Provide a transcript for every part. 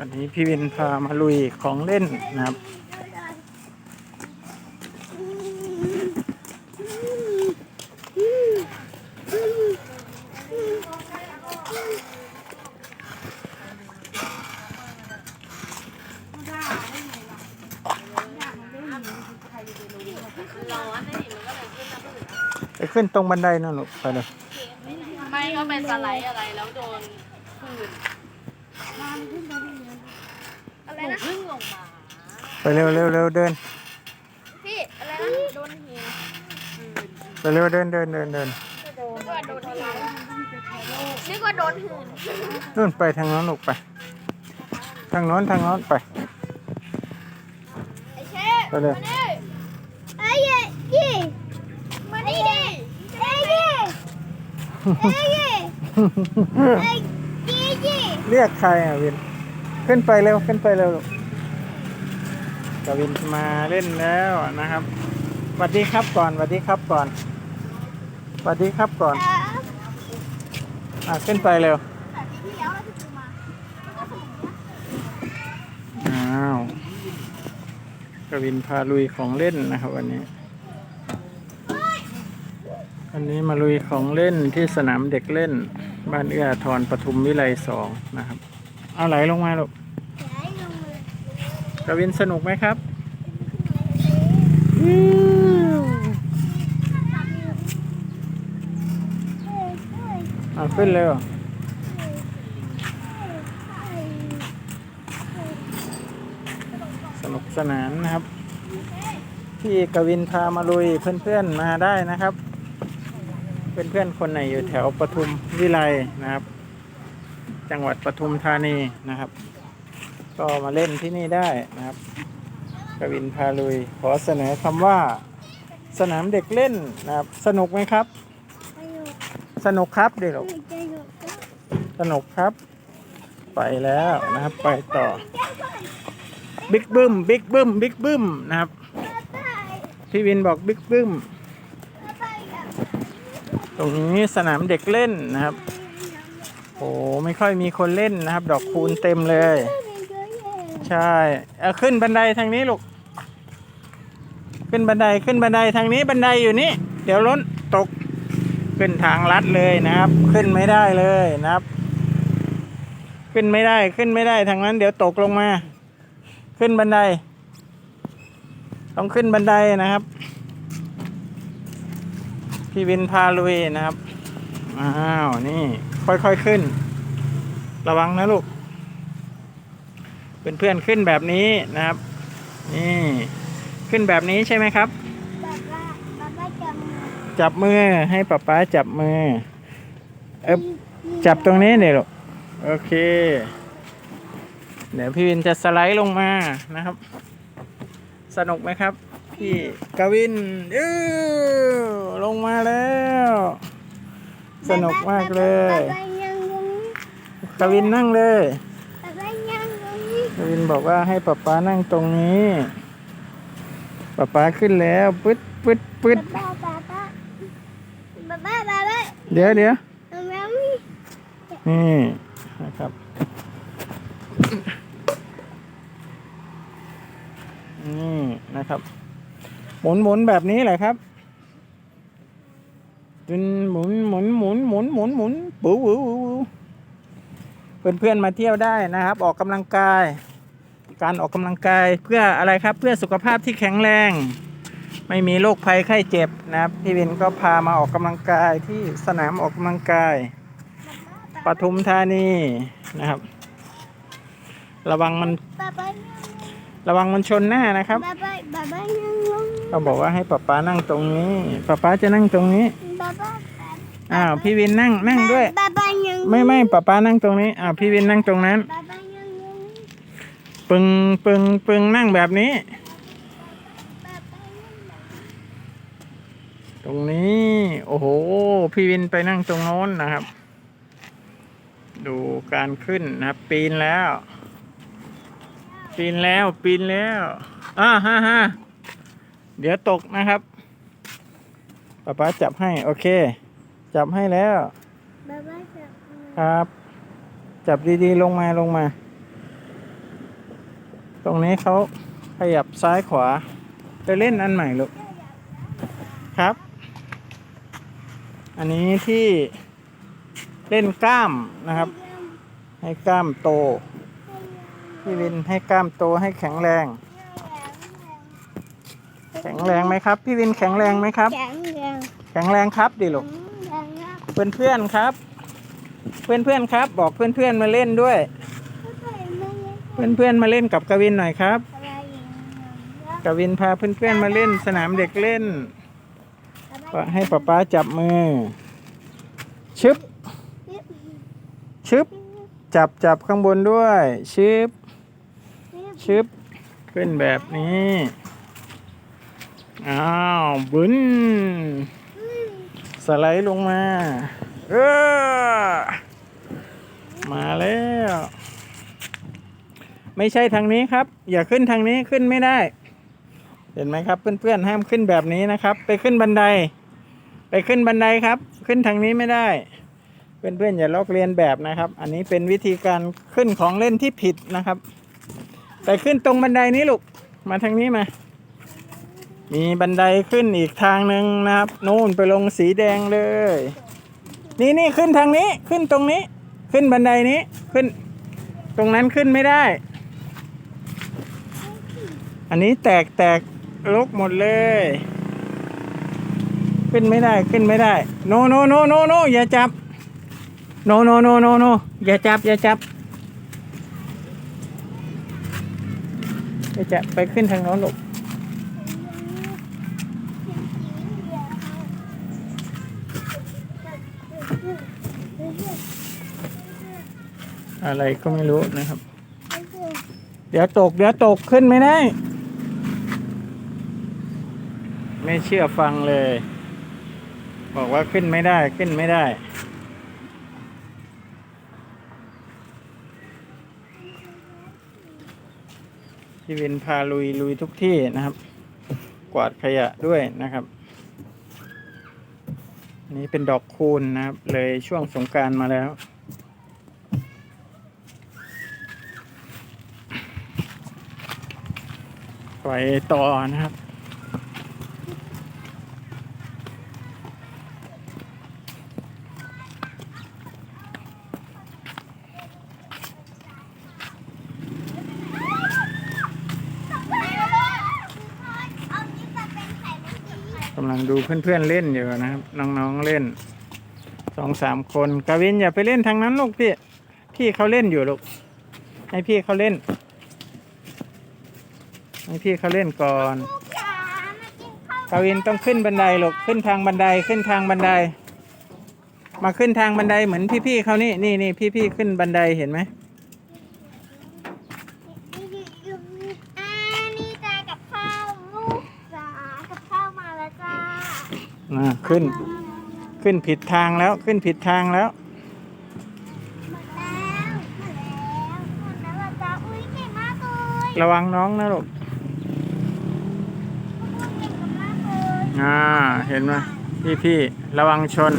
วันนี้พี่วินพามาลุยของเล่นนะครับ ไปขึ้นตรงบันไดนั่นลูกไปเลยไม่ก็เป็นสไลด์อะไรแล้วโดนผื่น อะไรนะพึ่งลงมา ไปเร็วเร็วเร็วเดิน พี่อะไรนะโดนหินไปเร็วเดินเดินเดินเดินนึกว่าโดนหินนึกว่าโดนหืนนู่นไปทางโน้นลูกไป ทางโน้นทางโน้นไป ไอ้เชฟไปเลย มาดิไอ้ยี่ยี่มาดิดิไอ้ยี่ไอ้ยี่ไอ้ยี่ยี่เรียกใครอะวิน ขึ้นไปเร็วขึ้นไปเร็วลูกกวินมาเล่นแล้วนะครับสวัสดีครับก่อนสวัสดีครับก่อนสวัสดีครับก่อนอะขึ้นไปเร็วอ้าที่ซื้อมามันก็สนุกนะอ้าวกวินพาลุยของเล่นนะครับวันนี้วันนี้มาลุยของเล่นที่สนามเด็กเล่น บ้านเอื้ออาทรปทุมวิไลสองนะครับ เอาไหลลงมาลูกย้ายลงเลยกวินสนุกไหมครับเอาขึ้นเร็วสนุกสนานนะครับพี่กวินพามาลุยเพื่อนๆมาได้นะครับ เพื่อนๆคนไหนอยู่แถวปทุมวิไลนะครับ จังหวัดปทุมธานีนะครับ ก็มาเล่นที่นี่ได้นะครับกวินพาลุย ขอเสนอคำว่า สนามเด็กเล่นนะครับ สนุกไหมครับ สนุกครับเด็กลูกสนุกครับ ไปแล้วนะครับ ไปต่อ บิ๊กบึ้ม บิ๊กบึ้ม บิ๊กบึ้มนะครับ พี่วินบอกบิ๊กบึ้ม ตรงนี้สนามเด็กเล่นนะครับ โอ้ไม่ค่อยมีคนเล่นนะครับ ดอกคูณเต็มเลย ใช่เอาขึ้นบันไดทางนี้ลูก ขึ้นบันไดขึ้นบันไดทางนี้บันไดอยู่นี่ เดี๋ยวล้นตกขึ้นทางลัดเลยนะครับ ขึ้นไม่ได้เลยนะครับ ขึ้นไม่ได้ขึ้นไม่ได้ทางนั้น เดี๋ยวตกลงมา ขึ้นบันได ต้องขึ้นบันไดนะครับ พี่วินพาลุยนะครับ อ้าวนี่ ค่อยๆขึ้น ระวังนะลูก เพื่อนๆขึ้นแบบนี้นะครับ นี่ ขึ้นแบบนี้ใช่ไหมครับจับมือให้ป๊าป๊าจับมือ เอบจับตรงนี้เดี๋ยวลูกโอเค เดี๋ยวพี่วินจะสไลด์ลงมานะครับ สนุกไหมครับ พี่กวินอื้อลงมาแล้ว สนุกมากเลยกวินนั่งเลยกวินบอกว่าให้ป๊าป๊านั่งตรงนี้ป๊าป๊าขึ้นแล้วปึ๊ดปึ๊ดปึ๊ดเดี๋ยวเดี๋ยวนี่นะครับนี่นะครับ หมุนหมุนแบบนี้แหละครับ เป็นหมุนหมุนหมุนหมุนหมุนหมุนปูปูปูเพื่อนเพื่อนๆมาเที่ยวได้นะครับ ออกกำลังกาย การออกกำลังกายเพื่ออะไรครับ เพื่อสุขภาพที่แข็งแรง ไม่มีโรคภัยไข้เจ็บนะครับพี่วินก็พามาออกกำลังกายที่สนามออกกำลังกายปทุมธานีนะครับ ระวังมัน ระวังมันชนหน้านะครับ เขาบอกว่าให้ป๊าป๊านั่งตรงนี้ป๊าป๊าจะนั่งตรงนี้อ้าวพี่วินนั่งนั่งด้วย ไม่ไม่ป๊าป๊านั่งตรงนี้อ้าวพี่วินนั่งตรงนั้นปึงปึงปึงนั่งแบบนี้ ตรงนี้ โอ้โห พี่วินไปนั่งตรงโน้นนะครับ ดูการขึ้นนะปีนแล้ว ปีนแล้วปีนแล้วอ่าฮ่าฮ่า เดี๋ยวตกนะครับป๊าป๊าจับให้ โอเค จับให้แล้วครับ จับดีๆลงมาลงมารงนี้เขาขยับซ้ายขวา ไปเล่นอันใหม่ลูกครับ อันนี้ที่เล่นกล้ามนะครับ ให้กล้ามโตพี่วินให้กล้ามโตให้แข็งแรง แข็งแรงไหมครับ พี่วินแข็งแรงไหมครับ แข็งแรงแข็งแรงครับดิลูกแข็งแรงเพื่อนเพื่อนๆครับ เพื่อนเพื่อนๆครับ บอกเพื่อนเพื่อนๆมาเล่นด้วย เพื่อนเพื่อนๆมาเล่นกับกวินหน่อยครับอะไรอย่างเงี้ยกวินพาเพื่อนเพื่อนๆมาเล่นสนามเด็กเล่นให้ป๊าป๊าจับมือ ชึบชึบจับจับข้างบนด้วย ชึบชึบขึ้นแบบนี้ อ้าวบึ้นสไลด์ลงมา เออมาแล้ว ไม่ใช่ทางนี้ครับ อย่าขึ้นทางนี้ขึ้นไม่ได้ เห็นไหมครับ เพื่อนๆห้ามขึ้นแบบนี้นะครับ ไปขึ้นบันได ไปขึ้นบันไดครับ ขึ้นทางนี้ไม่ได้ เพื่อนๆอย่าลอกเลียนแบบนะครับ อันนี้เป็นวิธีการขึ้นของเล่นที่ผิดนะครับ ไปขึ้นตรงบันไดนี้ลูกมาทางนี้มา มีบันไดขึ้นอีกทางหนึ่งนะครับ นู่นไปลงสีแดงเลย นี่นี่ขึ้นทางนี้ขึ้นตรงนี้ ขึ้นบันไดนี้ขึ้น ตรงนั้นขึ้นไม่ได้ อันนี้แตกแตกลกหมดเลย ขึ้นไม่ได้ขึ้นไม่ได้ โนโนโนโนโนอย่าจับ โนโนโนโนโนอย่าจับอย่าจับอย่าจับไปขึ้นทางโน้นลูก อะไรก็ไม่รู้นะครับ เดี๋ยวตก เดี๋ยวตกขึ้นไม่ได้ ไม่เชื่อฟังเลย บอกว่าขึ้นไม่ได้ขึ้นไม่ได้ พี่วินพาลุยลุยทุกที่นะครับ กวาดขยะด้วยนะครับนี่เป็นดอกคูณนะครับ เลยช่วงสงการมาแล้ว ไปต่อนะครับ กำลังดูเพื่อนๆเล่นอยู่นะครับ น้องๆเล่นสองสามคนกาวินอย่าไปเล่นทางนั้นลูกพี่ พี่เขาเล่นอยู่ลูก ให้พี่เขาเล่น ให้พี่เขาเล่นก่อนกาวินต้องขึ้นบันไดลูกขึ้นทางบันไดขึ้นทางบันได มาขึ้นทางบันไดเหมือนพี่ๆเขานี่นี่นี่พี่ๆขึ้นบันไดเห็นไหมอ่านี่จ้ากับข้าวลูกจ๋ากับข้าวมาแล้วจ้าอ่าขึ้น ขึ้นผิดทางแล้วขึ้นผิดทางแล้วหมดแล้วหมดแล้วหมดแล้วเหรอจ้าอุ้ยเก่งมากเลยระวังน้องนะลูก เก่งมากเลย อ่า เห็นไหมพี่พี่ระวังชน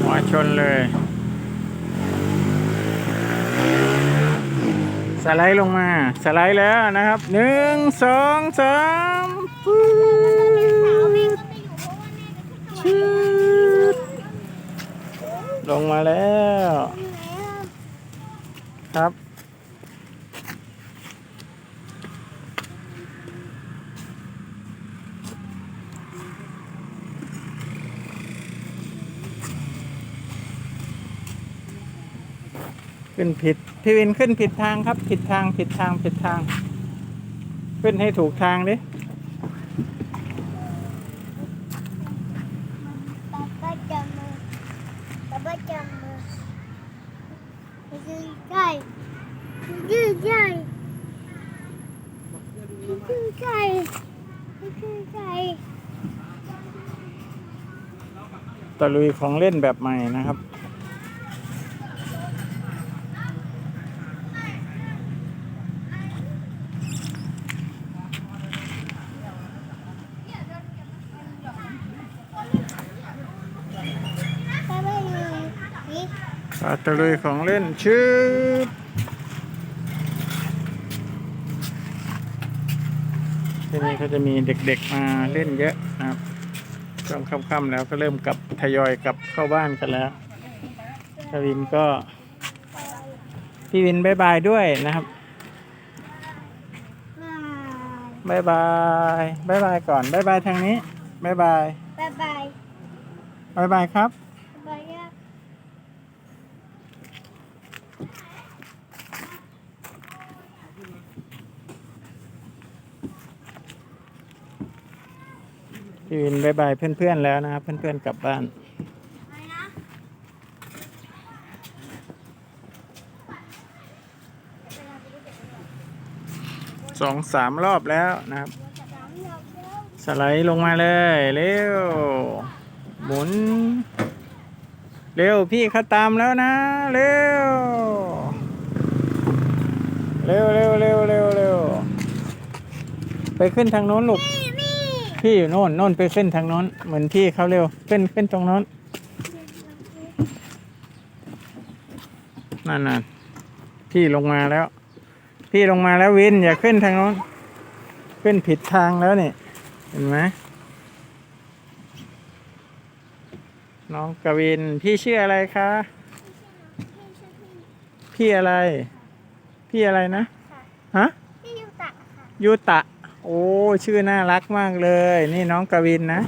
หัวชนเลย สไลด์ลงมา สไลด์แล้วนะครับ หนึ่ง สองสามปุ๊สาวแม่บก็จะอยู่เพราะว่าแม่จะขึ้นชืดลงมาแล้ว ครับ ขึ้นผิดพี่วินขึ้นผิดทางครับ ผิดทางผิดทางผิดทาง ขึ้นให้ถูกทางดิยืดใหญ่ยืดใหญ่ยืดใหญ่ตะลุยของเล่นแบบใหม่นะครับ ป๊าป๊าอยู่นี่ ตะลุยของเล่นชื่อที่นี่เขาจะมีเด็กๆมาเล่นเยอะนะครับช่วงค่ำๆแล้วก็เริ่มกลับทยอยกลับเข้าบ้านกันแล้วกวินก็ พี่วินบายบายด้วยนะครับบายบายบายบายก่อนบายบายทางนี้บายบายบายบายบายบายครับ บายบาย พี่วินบายบายเพื่อนๆแล้วนะครับ เพื่อนๆกลับบ้านสองสามรอบแล้วนะครับ สไลด์ลงมาเลยเร็วหมุน เร็วพี่เขาตามแล้วนะ เร็ว เร็วเร็วเร็วเร็วเร็วไปขึ้นทางโน้นลูก พี่อยู่โน่นโน่นไปขึ้นทางโน้น เหมือนพี่เขาเร็วขึ้นขึ้นตรงโน้นนั่นน่ะพี่ลงมาแล้ว พี่ลงมาแล้ววินอย่าขึ้นทางโน้น ขึ้นผิดทางแล้วนี่ เห็นไหมน้องกวินพี่ชื่ออะไรคะพี่อะไร พี่อะไรนะ ฮะ พี่ยูตะค่ะยูตะ โอ้ชื่อน่ารักมากเลย นี่น้องกวินนะ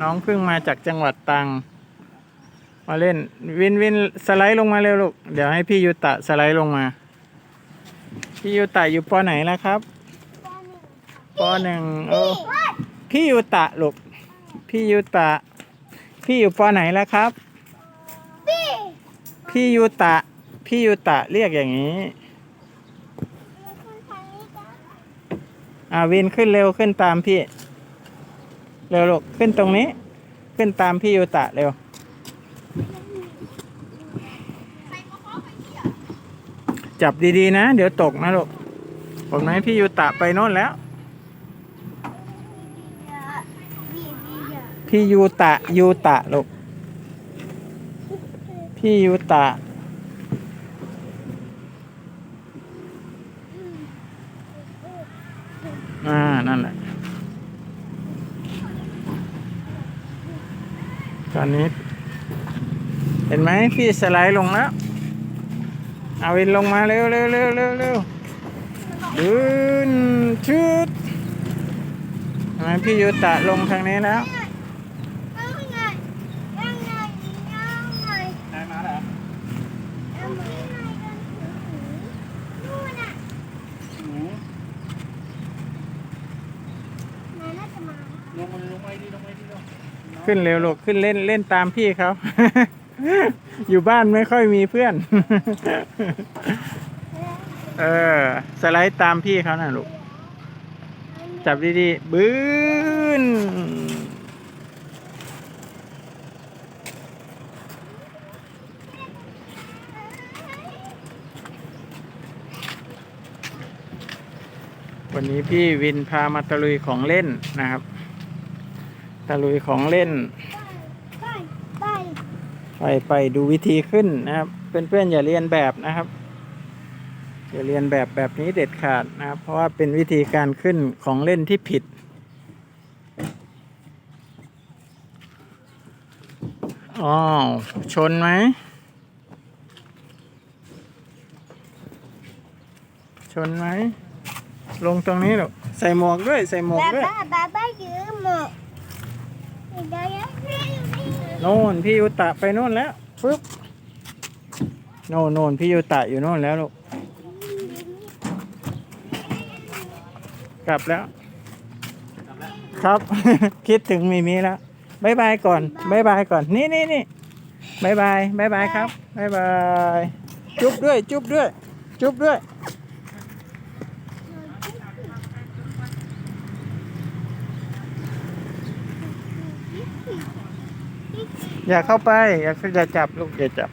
น้องเพิ่งมาจากจังหวัดตรังมาเล่นวินวินสไลด์ลงมาเร็วลูก เดี๋ยวให้พี่ยูตะสไลด์ลงมา พี่ยูตะอยู่ปอไหนแล้วครับปอหนึ่งโอ้พี่ยูตะลูก พี่ยูตะ พี่อยู่ปอไหนแล้วครับ พี่พี่ยูตะ พี่ยูตะเรียกอย่างนี้คนทางนี้จ้ะ อ่าวินขึ้นเร็วขึ้นตามพี่ เร็วลูกขึ้นตรงนี้ ขึ้นตามพี่ยูตะเร็ว จับดีๆนะ เดี๋ยวตกนะลูกผมไหมพี่ยูตะไปโน่นแล้วพี่พี่อะพี่ยูตะยูตะลูกพี่ยูตะ อ่า นั่นแหละ ต อนนี้ เห็นไหมพี่สไลด์ลงแล้ว เอาวินลงมาเร็วเร็วเร็วเร็วเร็วดืนชุดเห็นไมพี่ยูตะลงทางนี้แล้ว ยังไงยังไงยังไง ได้มาแล้ว ยังไงนู่นน่ะนายน่าจะมา ลงมาลงไปดิลงไปดิ ขึ้นเร็วลูกขึ้นเล่นเล่นตามพี่เขา อยู่บ้านไม่ค่อยมีเพื่อน เออ สไลด์ตามพี่เขาน่ะลูก จับดีๆ บื้นวันนี้พี่วินพามาตะลุยของเล่นนะครับ ตะลุยของเล่นไปไปไปไปดูวิธีขึ้นนะครับ เพื่อนๆ อย่าเรียนแบบนะครับ อย่าเรียนแบบแบบนี้เด็ดขาดนะครับ เพราะว่าเป็นวิธีการขึ้นของเล่นที่ผิด อ้าวชนไหม ชนไหม ลงตรงนี้หรอกใส่หมวกด้วย ใส่หมวกบ้าด้วยบ้าบ้า โน่นพี่ยูตะไปโน่นแล้วฟึบโน่นโน่นพี่ยูตะอยู่โน่นแล้วลูกกลับแล้ว ครับ คิดถึงมีมีแล้วบายบายก่อนบายบายก่อน นี่นี่นี่บายบายบายบายครับบายบาย จุ๊บด้วย จุ๊บด้วย จุ๊บด้วย อย่าเข้าไปอย่าอย่าจับลูกอย่าจับ